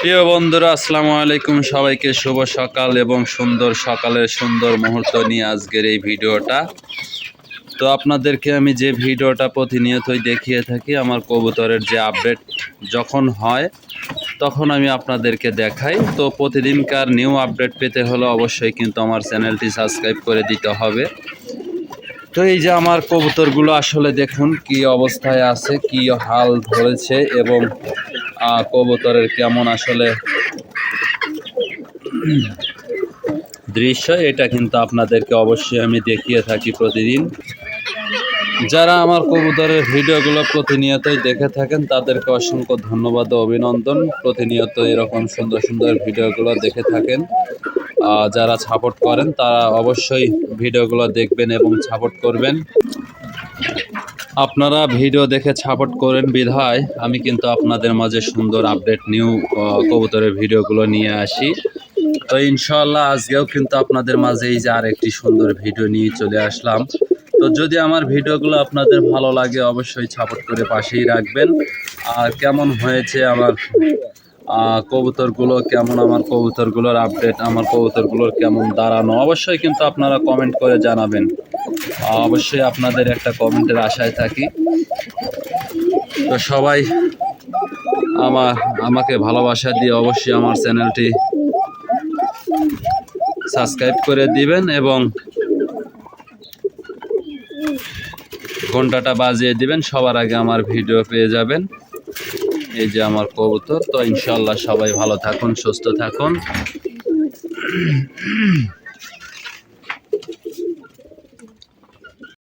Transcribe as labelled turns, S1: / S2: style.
S1: প্রিয় বন্ধুরা, আসসালামু আলাইকুম। সবাইকে শুভ সকাল এবং সুন্দর সকালের সুন্দর মুহূর্ত নিয়ে আজকের এই ভিডিওটা। তো আপনাদেরকে আমি যে ভিডিওটা প্রতিনিয়তই দেখিয়ে থাকি, আমার কবুতরের যে আপডেট যখন হয়, তখন আমি আপনাদেরকে দেখাই। তো প্রতিদিনকার নিউ আপডেট পেতে হলে অবশ্যই কিন্তু আমার চ্যানেলটি সাবস্ক্রাইব করে দিতে হবে। তো এই যে আমার কবুতরগুলো আসলে দেখুন, কি অবস্থায় আছে, কি হাল ধরেছে এবং কবুতরের কেমন আসলে দৃশ্য, এটা কিন্তু আপনাদেরকে অবশ্যই আমি দেখিয়ে থাকি প্রতিদিন। যারা আমার কবুতরের ভিডিওগুলো প্রতিনিয়তই দেখে থাকেন, তাদেরকে অসংখ্য ধন্যবাদ ও অভিনন্দন। প্রতিনিয়ত এরকম সুন্দর সুন্দর ভিডিওগুলো দেখে থাকেন। যারা সাপোর্ট করেন, তারা অবশ্যই ভিডিওগুলো দেখবেন এবং সাপোর্ট করবেন। আপনারা ভিডিও দেখে সাপোর্ট করেন বিধায়। আমি কিন্তু আপনাদের মাঝে সুন্দর আপডেট নিউ কবুতরের ভিডিওগুলো নিয়ে আসি। তো ইনশাল্লাহ আজকেও কিন্তু আপনাদের মাঝে এই যে আর একটি সুন্দর ভিডিও নিয়ে চলে আসলাম। তো যদি আমার ভিডিওগুলো আপনাদের ভালো লাগে, অবশ্যই সাপোর্ট করে পাশেই রাখবেন। আর কেমন হয়েছে আমার কবুতরগুলো, কেমন আমার কবুতরগুলোর আপডেট আমার কবুতরগুলোর কেমন দাঁড়ানো, অবশ্যই কিন্তু আপনারা কমেন্ট করে জানাবেন। অবশ্যই আপনাদের একটা কমেন্টের আশায় থাকি। তো সবাই আমার আমাকে ভালোবাসা দিয়ে অবশ্যই আমার চ্যানেলটি সাবস্ক্রাইব করে দিবেন এবং ঘন্টাটা বাজিয়ে দিবেন, সবার আগে আমার ভিডিও পেয়ে যাবেন। এই যে আমার কবুতর, তো ইনশাল্লাহ সবাই ভালো থাকুন, সুস্থ থাকুন।